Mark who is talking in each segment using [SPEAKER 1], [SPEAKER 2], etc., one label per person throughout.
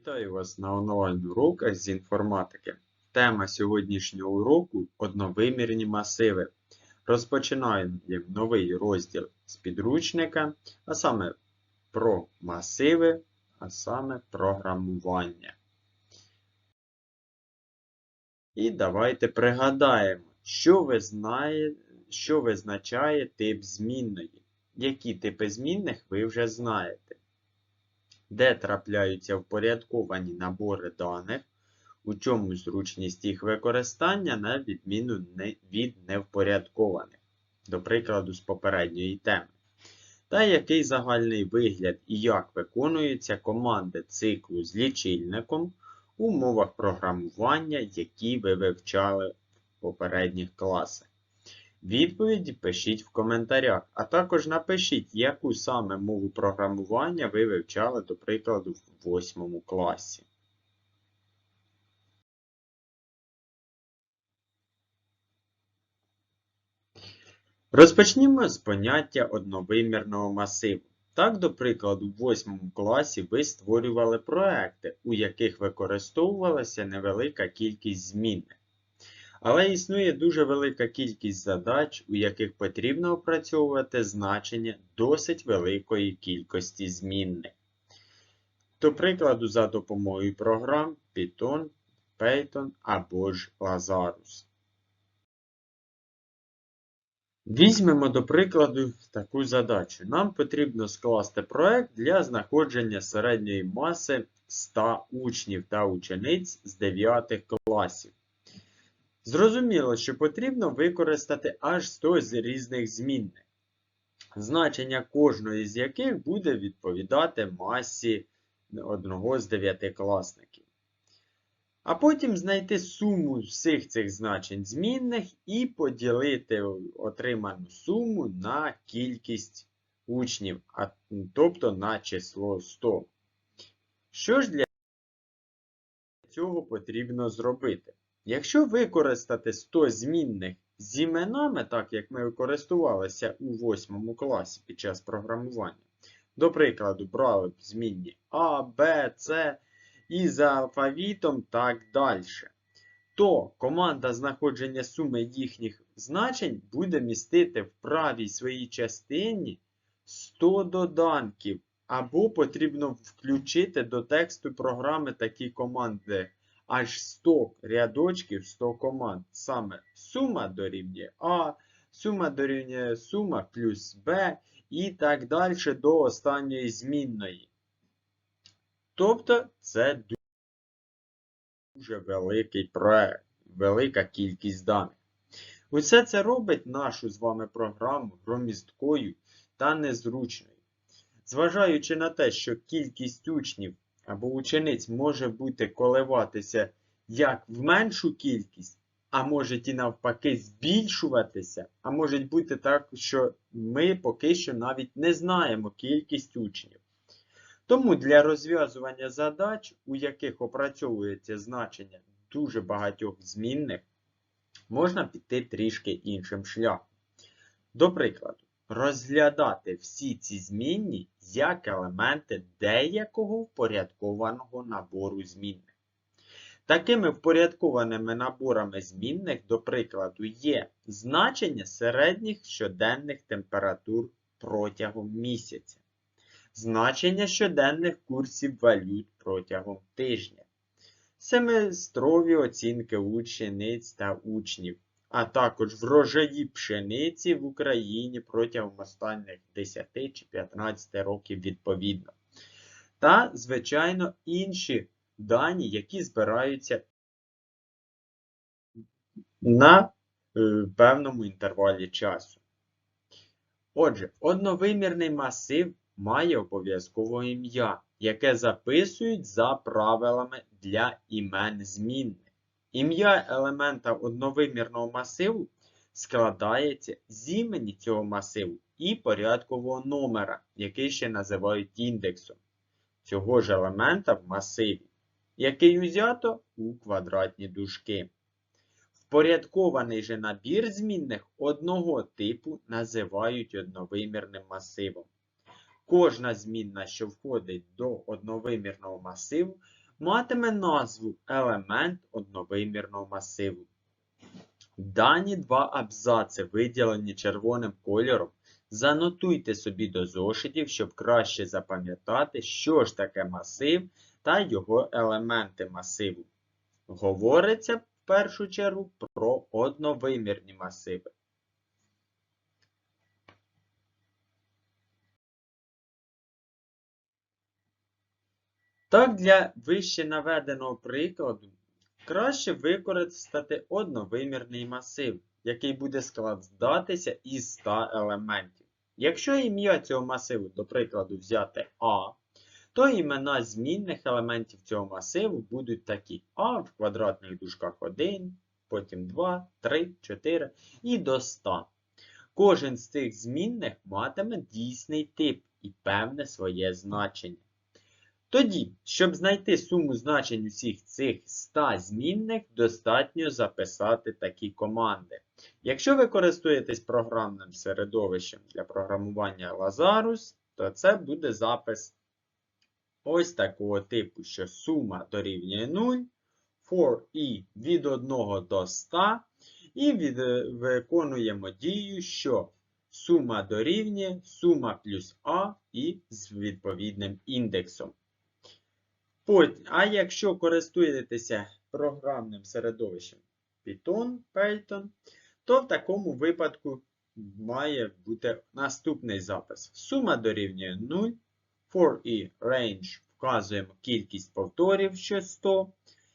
[SPEAKER 1] Вітаю вас на онлайн-уроках з інформатики. Тема сьогоднішнього уроку одновимірні масиви. Розпочинаємо новий розділ з підручника, а саме про масиви, а саме програмування. І давайте пригадаємо, що, ви знає, що визначає тип змінної. Які типи змінних ви вже знаєте де трапляються впорядковані набори даних, у чому зручність їх використання на відміну від невпорядкованих, до прикладу, з попередньої теми. Та який загальний вигляд і як виконуються команди циклу з лічильником у умовах програмування, які ви вивчали в попередніх класах. Відповіді пишіть в коментарях, а також напишіть, яку саме мову програмування ви вивчали, до прикладу, в 8 класі. Розпочнімо з поняття одновимірного масиву. Так, до прикладу, в 8 класі ви створювали проекти, у яких використовувалася невелика кількість змінних. Але існує дуже велика кількість задач, у яких потрібно опрацьовувати значення досить великої кількості змінних. До прикладу, за допомогою програм Python, Python або ж Lazarus. Візьмемо до прикладу таку задачу. Нам потрібно скласти проект для знаходження середньої маси 100 учнів та учениць з 9 класів. Зрозуміло, що потрібно використати аж 100 з різних змінних, значення кожної з яких буде відповідати масі одного з дев'ятикласників. А потім знайти суму всіх цих значень змінних і поділити отриману суму на кількість учнів, тобто на число 100. Що ж для цього потрібно зробити? Якщо використати 100 змінних з іменами, так як ми користувалися у 8 класі під час програмування, до прикладу, брали б змінні А, Б, С і за алфавітом так далі, то команда знаходження суми їхніх значень буде містити в правій своїй частині 100 доданків, або потрібно включити до тексту програми такі команди аж 100 рядочків, 100 команд. Саме сума дорівнює А, сума дорівнює сума плюс Б і так далі до останньої змінної. Тобто це дуже великий проект, велика кількість даних. Усе це робить нашу з вами програму громісткою та незручною. Зважаючи на те, що кількість учнів або учениць може бути коливатися як в меншу кількість, а може і навпаки збільшуватися, а може бути так, що ми поки що навіть не знаємо кількість учнів. Тому для розв'язування задач, у яких опрацьовується значення дуже багатьох змінних, можна піти трішки іншим шляхом. До прикладу, розглядати всі ці змінні як елементи деякого впорядкованого набору змінних. Такими впорядкованими наборами змінних, до прикладу, є значення середніх щоденних температур протягом місяця, значення щоденних курсів валют протягом тижня, семестрові оцінки учениць та учнів, а також врожаї пшениці в Україні протягом останніх 10 чи 15 років відповідно. Та, звичайно, інші дані, які збираються на е, певному інтервалі часу. Отже, одновимірний масив має обов'язкове ім'я, яке записують за правилами для імен змінних. Ім'я елемента одновимірного масиву складається з імені цього масиву і порядкового номера, який ще називають індексом цього ж елемента в масиві, який узято у квадратні дужки. Впорядкований же набір змінних одного типу називають одновимірним масивом. Кожна змінна, що входить до одновимірного масиву, матиме назву елемент одновимірного масиву. Дані два абзаци, виділені червоним кольором, занотуйте собі до зошитів, щоб краще запам'ятати, що ж таке масив та його елементи масиву. Говориться в першу чергу про одновимірні масиви. Так, для вище наведеного прикладу краще використати одновимірний масив, який буде складатися із 100 елементів. Якщо ім'я цього масиву, до прикладу, взяти А, то імена змінних елементів цього масиву будуть такі А в квадратних дужках 1, потім 2, 3, 4 і до 100. Кожен з цих змінних матиме дійсний тип і певне своє значення. Тоді, щоб знайти суму значень усіх цих 100 змінних, достатньо записати такі команди. Якщо ви користуєтесь програмним середовищем для програмування Lazarus, то це буде запис ось такого типу, що сума дорівнює 0, for i від 1 до 100, і від, виконуємо дію, що сума дорівнює сума плюс А і з відповідним індексом. А якщо користуєтеся програмним середовищем Python, Python, то в такому випадку має бути наступний запис. Сума дорівнює 0. For i range вказуємо кількість повторів, що 100.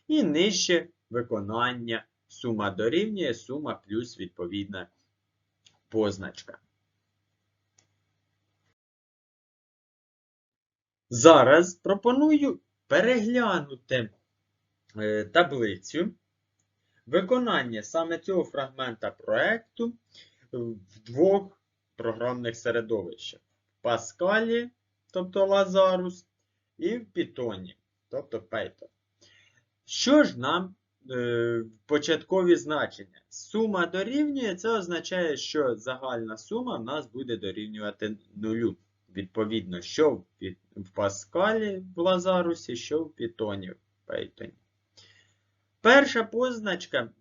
[SPEAKER 1] І нижче виконання сума дорівнює сума плюс відповідна позначка. Зараз пропоную переглянути е, таблицю виконання саме цього фрагмента проєкту в двох програмних середовищах. В Pascal, тобто Lazarus, і в Python, тобто Python. Що ж нам е, початкові значення? Сума дорівнює, це означає, що загальна сума в нас буде дорівнювати нулю. Відповідно, що в Паскалі в Лазарусі, що в Python в Python. Перша позначка е,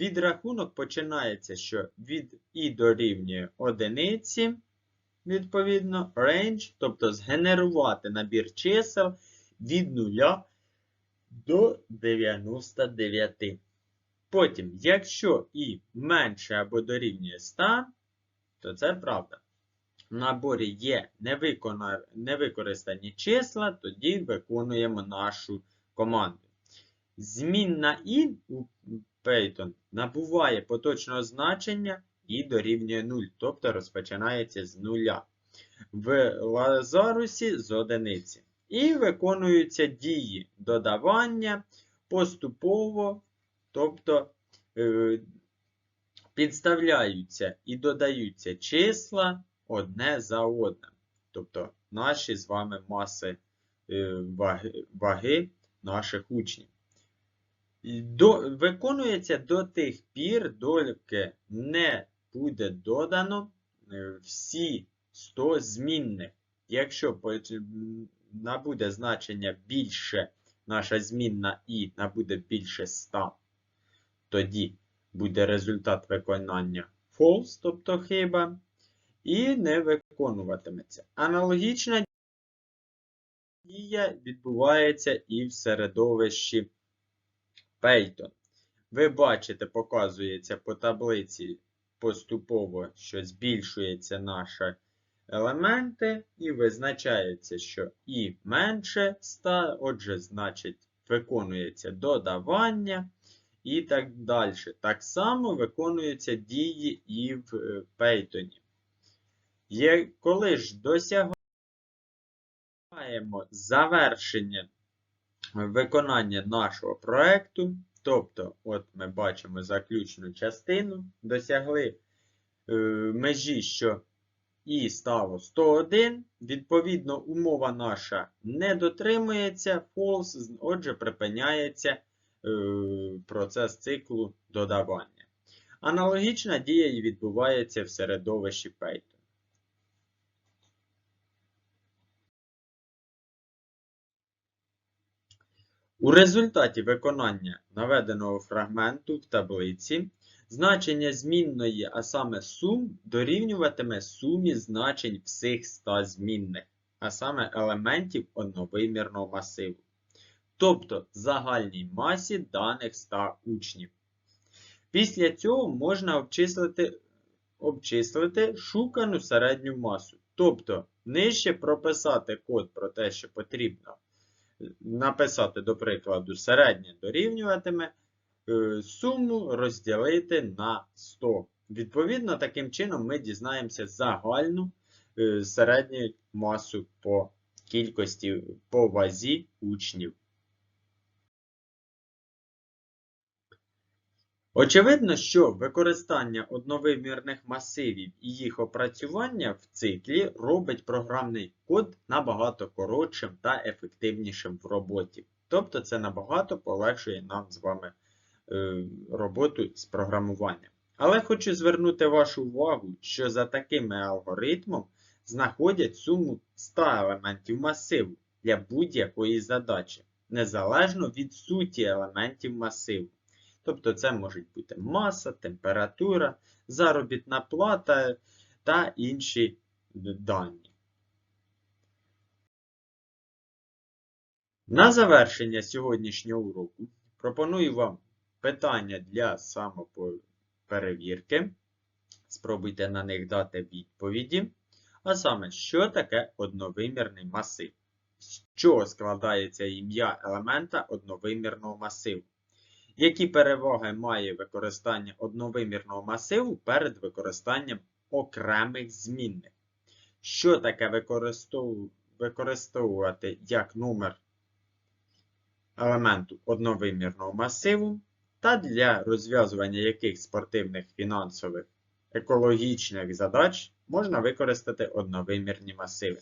[SPEAKER 1] відрахунок починається, що від і дорівнює одиниці, відповідно, range, тобто згенерувати набір чисел від 0 до 99. Потім, якщо і менше або дорівнює 100, то це правда наборі є невикористані числа, тоді виконуємо нашу команду. Змінна і у Python набуває поточного значення і дорівнює 0, тобто розпочинається з нуля. В Лазарусі з одиниці. І виконуються дії додавання поступово, тобто е, підставляються і додаються числа одне за одним. Тобто наші з вами маси е, ваги, ваги наших учнів. До, Виконується до тих пір, доки не буде додано е, всі 100 змінних. Якщо набуде значення більше, наша змінна і набуде більше 100, тоді буде результат виконання false, тобто хиба і не виконуватиметься. Аналогічна дія відбувається і в середовищі Python. Ви бачите, показується по таблиці поступово, що збільшується наші елементи, і визначається, що і менше 100, отже, значить, виконується додавання і так далі. Так само виконуються дії і в е, Python. Коли ж досягаємо завершення виконання нашого проєкту, тобто, от ми бачимо заключну частину, досягли е, межі, що і стало 101, відповідно, умова наша не дотримується, false, отже, припиняється е, процес циклу додавання. Аналогічна дія відбувається в середовищі Python. У результаті виконання наведеного фрагменту в таблиці значення змінної, а саме сум, дорівнюватиме сумі значень всіх 100 змінних, а саме елементів одновимірного масиву. Тобто загальній масі даних 100 учнів. Після цього можна обчислити, обчислити шукану середню масу. Тобто нижче прописати код про те, що потрібно написати, до прикладу, середнє дорівнюватиме е, суму розділити на 100. Відповідно, таким чином ми дізнаємося загальну е, середню масу по кількості по вазі учнів. Очевидно, що використання одновимірних масивів і їх опрацювання в циклі робить програмний код набагато коротшим та ефективнішим в роботі. Тобто це набагато полегшує нам з вами е, роботу з програмуванням. Але хочу звернути вашу увагу, що за таким алгоритмом знаходять суму 100 елементів масиву для будь-якої задачі, незалежно від суті елементів масиву. Тобто це можуть бути маса, температура, заробітна плата та інші дані. На завершення сьогоднішнього уроку пропоную вам питання для самоперевірки. Спробуйте на них дати відповіді. А саме, що таке одновимірний масив? З чого складається ім'я елемента одновимірного масиву? Які переваги має використання одновимірного масиву перед використанням окремих змінних? Що таке використовувати як номер елементу одновимірного масиву, та для розв'язування яких спортивних, фінансових, екологічних задач можна використати одновимірні масиви.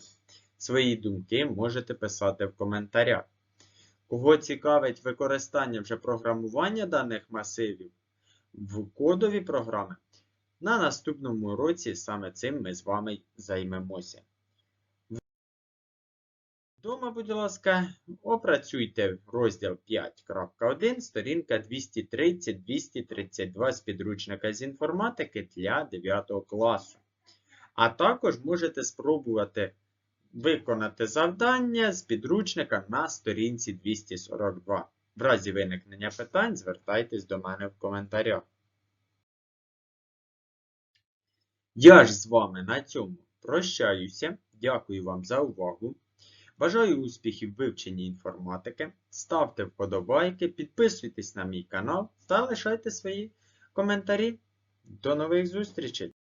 [SPEAKER 1] Свої думки можете писати в коментарях. Кого цікавить використання вже програмування даних масивів в кодові програми, на наступному році саме цим ми з вами займемося. Вдома, будь ласка, опрацюйте розділ 5.1, сторінка 230-232 з підручника з інформатики для 9 класу. А також можете спробувати виконати завдання з підручника на сторінці 242. В разі виникнення питань звертайтесь до мене в коментарях. Я ж з вами на цьому прощаюся. Дякую вам за увагу. Бажаю успіхів вивченні інформатики. Ставте вподобайки, підписуйтесь на мій канал та лишайте свої коментарі. До нових зустрічей!